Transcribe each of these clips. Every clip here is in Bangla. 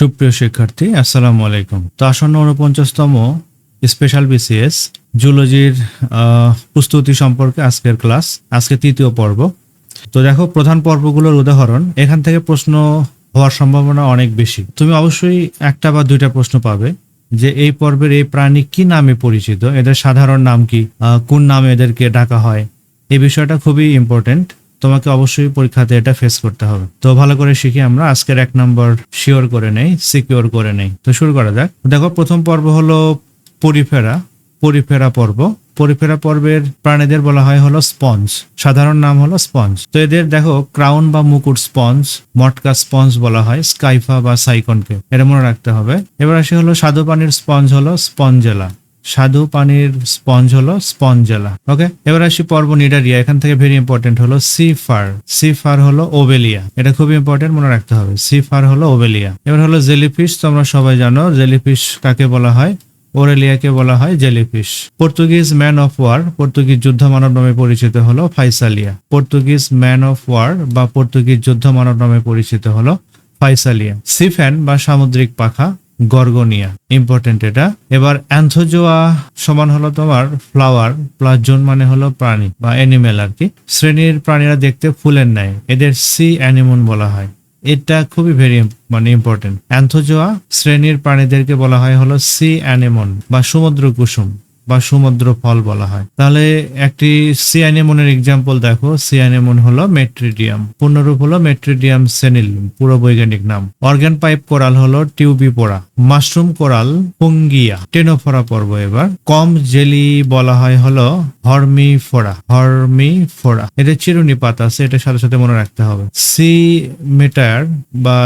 সুপ্রিয় শিক্ষার্থী, আসসালামু আলাইকুম। তো আসন্ন উনপঞ্চাশতম স্পেশাল বিসিএস জুলজির প্রস্তুতি সম্পর্কে আজকের ক্লাস, আজকে তৃতীয় পর্ব। তো দেখো, প্রধান পর্বগুলোর উদাহরণ, এখান থেকে প্রশ্ন হওয়ার সম্ভাবনা অনেক বেশি। তুমি অবশ্যই একটা বা দুইটা প্রশ্ন পাবে যে এই পর্বের এই প্রাণী কি নামে পরিচিত, এদের সাধারণ নাম কি কোন নামে এদেরকে ডাকা হয়, এই বিষয়টা খুবই ইম্পর্টেন্ট তোমাকে অবশ্যই পরীক্ষাতে এটা ফেস করতে হবে। তো ভালো করে শিখে আমরা, আজকের এক নম্বর শিওর করে নেই সিকিওর করে নেই। তো শুরু করা যাক। দেখো, প্রথম পর্ব হলো পরিফেরা পরিফেরা পর্ব। পরিফেরা পর্বের প্রাণীদের বলা হয় হলো স্পঞ্জ সাধারণ নাম হলো স্পঞ্জ তো এদের, দেখো ক্রাউন বা মুকুট স্পঞ্জ মটকা স্পঞ্জ বলা হয় স্কাইফা বা সাইকনকে এটা মনে রাখতে হবে। এবার আসি হলো স্বাদু পানির স্পঞ্জ হলো স্পঞ্জেলা স্বাদু পানির স্পঞ্জ হলো স্পঞ্জেলা। ওকে এবার আসি পর্ব নিডারিয়া। এখান থেকে ভেরি ইম্পর্টেন্ট হলো সি ফার সি ফার হলো ওবেলিয়া। এটা খুবই ইম্পর্টেন্ট মনে রাখতে হবে। সি ফার হলো ওবেলিয়া। এবার হলো জেলিফিশ, তোমরা সবাই জানো, জেলিফিশ কাকে বলা হয়? ওরেলিয়াকে বলা হয় jellyfish. Portuguese man of war Portuguese যুদ্ধ মানব নামে পরিচিত হলো Physalia. Portuguese man of war বা পর্তুগিজ যুদ্ধ মানব নামে পরিচিত হলো ফাইসালিয়া। সিফ্যান বা সামুদ্রিক পাখা। গর্গনিয়া ইম্পর্টেন্ট এটা। এবার অ্যান্থোজোয়া সমান হলো তোমার ফ্লাওয়ার প্লাস জোন মানে হলো প্রাণী বা অ্যানিমেল আর কি শ্রেণির প্রাণীরা দেখতে ফুলের ন্যায়, এদের সি অ্যানিমন বলা হয়। এটা খুবই ভেরি মানে ইম্পর্টেন্ট অ্যান্থোজোয়া শ্রেণির প্রাণীদেরকে বলা হয় হলো সি অ্যানিমন বা সমুদ্র কুসুম বা সমুদ্র ফল বলা হয়। তাহলে একটি সি অ্যানিমনের এক্সাম্পল দেখো। সি অ্যানিমন হলো মেট্রিডিয়াম পূর্ণরূপ হলো মেট্রিডিয়াম সেনিল পুরো বৈজ্ঞানিক নাম। অর্গান পাইপ কোরাল হলো টিউবিপোরা মাশরুম কোরাল, পুঙ্গিয়া, টেনোফোরা পর্ব এবার। কম জেলি বলা হয় হলো হর্মিফোরা হর্মিফোরা এদের চিরুনি পাতা আছে এটার সাথে সাথে মনে রাখতে হবে। সি মেটায়ার বা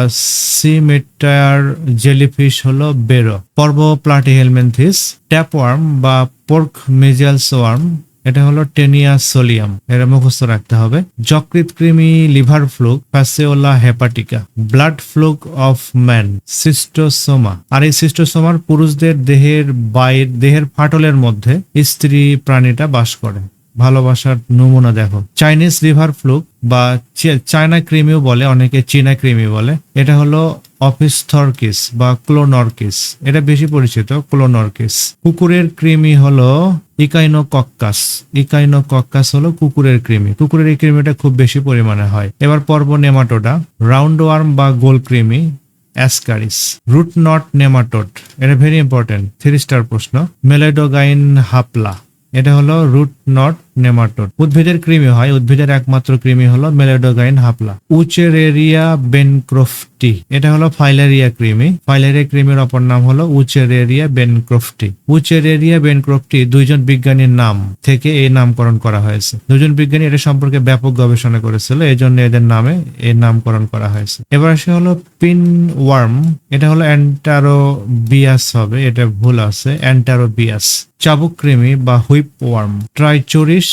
সি মেটায়ার জেলিফিশ হলো বেরো। পর্ব প্লাটি হেলমেন্থিস, ট্যাপওয়ার্ম বা পোর্ক মেজিয়ালস ওয়ার্ম এটা হলো টেনিয়া সোলিয়াম। এটা মুখস্থ রাখতে হবে। যকৃত কৃমি liver fluke Fasciola hepatica, blood fluke of man, Schistosoma. আর এই সিস্টোসোমার পুরুষদের দেহের বাইর, দেহের ফাটলের মধ্যে স্ত্রী প্রাণীটা বাস করে। ভালোবাসার নমুনা দেখো। চাইনিজ লিভার ফ্লুক বা চায়না ক্রিমিও বলে, অনেকে চীনা ক্রিমি বলে। এটা হলো অফিস্থর্কিস বা ক্লোনর্কিস এটা বেশি পরিচিত ক্লোনর্কিস কুকুরের কৃমি হলো ইকাইনোকক্কাস। ইকাইনোকক্কাস হলো কুকুরের কৃমি। কুকুরের এই কৃমিটা খুব বেশি পরিমাণে হয়। এবার পর্ব নেমাটোডা। রাউন্ড ওয়ার্ম বা গোল কৃমি, অ্যাসকারিস। Root knot nematode. এটা ভেরি ইম্পর্টেন্ট, থ্রি স্টার প্রশ্ন। Meloidogyne hapla. এটা হলো রুট নট নেমাটোড। উদ্ভিদের কৃমি হয়, উদ্ভিদের একমাত্র কৃমি হলো মেলেডোগাইন হাপলা। উচেরেরিয়া বেনক্রফটি, এটা হলো ফাইলেরিয়া কৃমি। ফাইলেরিয়া কৃমির অপর নাম হলো উচেরেরিয়া বেনক্রফটি। উচেরেরিয়া বেনক্রফটি দুইজন বিজ্ঞানীর নাম থেকে এই নামকরণ করা হয়েছে। দুজন বিজ্ঞানী এটা সম্পর্কে ব্যাপক গবেষণা করেছিল এই জন্য এদের নামে এই নামকরণ করা হয়েছে। এবার আসে হলো পিন ওয়ার্ম এটা হলো অ্যান্টারোবিয়াস হবে, এটা ভুল আছে, অ্যান্টারোবিয়াস। চাবুক কৃমি বা হুইপ ওয়ার্ম ট্রাইচুরিস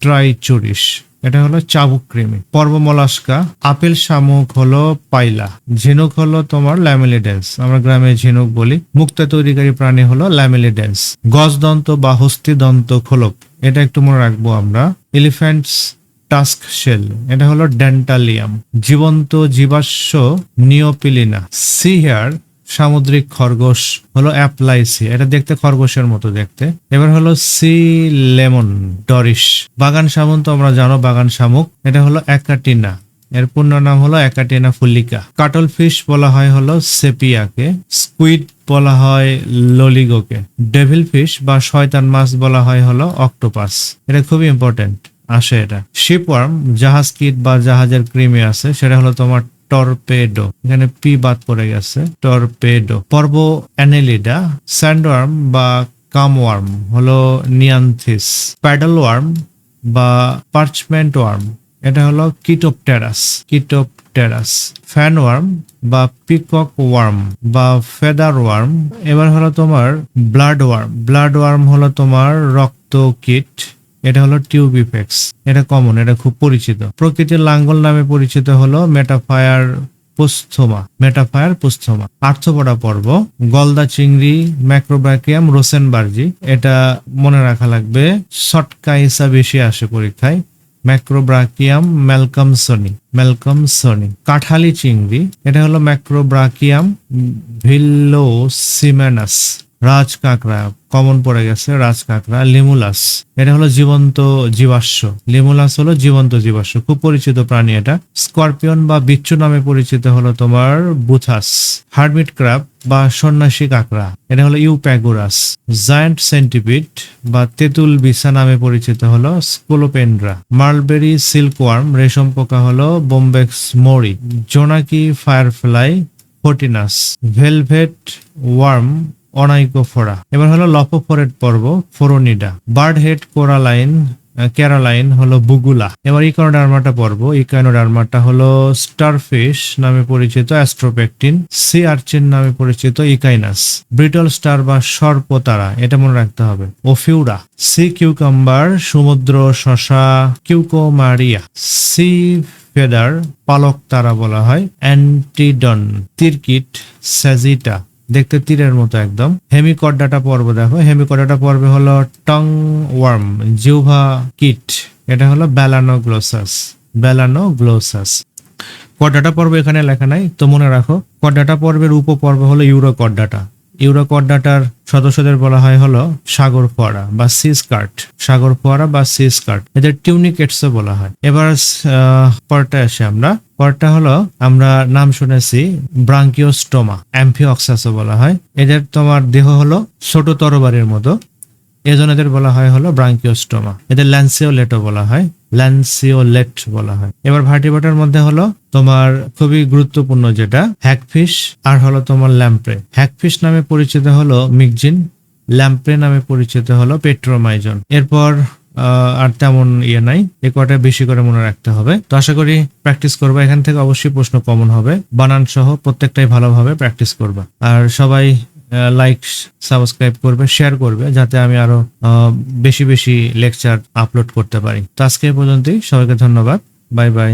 ট্রাইচুরিস এটা হলো চাবুক কৃমি। পর্বমলাস্কা আপেল শামুক হলো পাইলা। ঝিনুক হলো তোমার ল্যামিলিডেন্স। আমরা গ্রামে ঝিনুক বলি। মুক্তা তৈরিকারী প্রাণী হলো ল্যামিলিডেন্স। গজদন্ত বা হস্তিদন্ত খোলক এটা একটু মনে রাখব আমরা। Elephant's tusk shell. এটা হলো ডেন্টালিয়াম। জীবন্ত জীবাশ্ম নিওপিলিনা। সি হেয়ার সামুদ্রিক খরগোশ হলো অ্যাপ্লাইসি। এটা দেখতে খরগোশের মতো দেখতে। এবার হলো সি লেমন ডরিশ বাগান শামুক তো আমরা জানো, বাগান শামুক। এটা হলো একাটিনা। এর পূর্ণ নাম হলো একাটিনা ফুলিকা। কাটল ফিশ বলা হয় হলো সেপিয়াকে। স্কুইড বলা হয় ললিগোকে। ডেভিল ফিশ বা শয়তান মাছ বলা হয় হলো অক্টোপাস। এটা খুবই ইম্পর্টেন্ট আসে এটা। শিপওয়ার্ম, জাহাজ কিট বা জাহাজের কৃমি আছে। সেটা হলো তোমার টর্পেডো এখানে পি বাদ পড়ে গেছে। টর্পেডো পর্ব অ্যানেলিডা, স্যান্ডওয়ার্ম বা কামওয়ার্ম হলো নিয়ান্থিস। প্যাডল ওয়ার্ম বা পার্চমেন্ট ওয়ার্ম এটা হলো কিটোপটেরাস কিটোপটেরাস। ফ্যান ওয়ার্ম বা পিকক ওয়ার্ম বা ফেদার ওয়ার্ম এবার হলো তোমার ব্লাড ওয়ার্ম ব্লাড ওয়ার্ম হলো তোমার রক্ত কিট এটা হলো টিউবিফেক্স এটা কমন এটা খুব পরিচিত। প্রকৃতির লাঙ্গল নামে পরিচিত হলো মেটাফায়ার পুস্থমা মেটাফায়ার পুস্থমা। আর্থপড়া পর্ব, গলদা চিংড়ি, ম্যাক্রোব্যাকিয়াম, রোসেনবার্জি। এটা মনে রাখা লাগবে হিসাব বেশি আসে পরীক্ষায়। ম্যাক্রোব্রাকিয়াম ম্যালকমসনি ম্যালকমসনি কাঠালি চিংড়ি, এটা হলো ম্যাক্রোব্রাকিয়াম ভিল্লো সিমেনাস রাজ কাঁকড়া কমন পড়ে গেছে রাজ কাঁকড়া লিমুলাস। এটা হলো জীবন্ত জীবাশ্ম। লিমুলাস হলো জীবন্ত জীবাশ্ম। খুব পরিচিত প্রাণী এটা। স্করপিয়ন বা বিচ্ছু নামে পরিচিত হলো তোমার বুথাস, হার্মিট ক্রাব বা সন্ন্যাসী কাঁকড়া। এটা হলো ইউপ্যাগুরাস। জায়ান্ট সেন্টিপিড বা তেঁতুল বিছা নামে পরিচিত হলো স্কোলোপেন্ড্রা। মার্লবেরি সিল্কওয়ার্ম, রেশম পোকা হলো বোম্বেক্স মরি। জোনাকি ফায়ারফ্লাই ফোর্টিনাস ভেলভেট ওয়ার্ম অনাইকোফোরা। এবার হলো লপোফোরেট পর্ব, Phoronida. Bird head, coralline coralline হলো বুগুলা। এবার ইকোনোডার্মাটা পর্ব, ইকোনোডার্মাটা হলো স্টারফিশ নামে পরিচিত অ্যাস্ট্রোপেকটিন, সি আর্চিন নামে পরিচিত ইকাইনাস। ব্রিটল স্টার বা সর্পতারা, এটা মনে রাখতে হবে। ওফিউরা। সি কিউকাম্বার, সমুদ্র শশা, কিউকোমারিয়া। সি ফেদার পালক তারা বলা হয়, অ্যান্টিডন। তিরকিট, স্যাজিটা। দেখতে তীরের মতো একদম। হেমিকডাটা পর্ব দেখো। হেমিকডাটা পর্বে হলো টং ওয়ার্ম জিউভা কিট। এটা হলো ব্যালানোগ্লোসাস ব্যালানোগ্লোসাস। কডাটা পর্ব এখানে লেখা নাই, তো মনে রাখো কডাটা পর্বের উপপর্ব হলো ইউরোকডাটা ইউরোকডাটার সদস্যদের বলা হয় হলো সাগর ফোয়ারা বা সি স্কার্ট সাগর ফোয়ারা বা সি স্কার্ট এদের টিউনিকেটসও বলা হয়। এবার পরটা আসে আমরা। পরটা হলো, আমরা নাম শুনেছি ব্রাঙ্কিওস্টোমা অ্যাম্ফিঅক্সাসও বলা হয়। এদের তোমার দেহ হলো ছোট তরবারির মতো। এজন্য এদের বলা হয় হলো ব্রাঙ্কিওস্টোমা। এদের ল্যান্সিওলেটও বলা হয়, ল্যান্সিওলেট বলা হয়। এবার ভার্টিব্রেটার মধ্যে হলো তোমার খুবই গুরুত্বপূর্ণ যেটা, হ্যাকফিশ, আর হলো তোমার ল্যাম্প্রে। হ্যাকফিশ নামে পরিচিত হলো মিকজিন ল্যাম্প্রে নামে পরিচিত হলো পেট্রোমাইজন। এরপর আর তেমন ইয়ে নাই। এ কটা বেশি করে মনে রাখতে হবে। তো আশা করি প্র্যাকটিস করবা। এখান থেকে অবশ্যই প্রশ্ন কমন হবে। বানান সহ প্রত্যেকটাই ভালোভাবে প্র্যাকটিস করবা। আর সবাই লাইক সাবস্ক্রাইব করবে শেয়ার করবে, যাতে আমি আরও বেশি বেশি লেকচার আপলোড করতে পারি। তো আজকে পর্যন্তই। সবাইকে ধন্যবাদ। Bye bye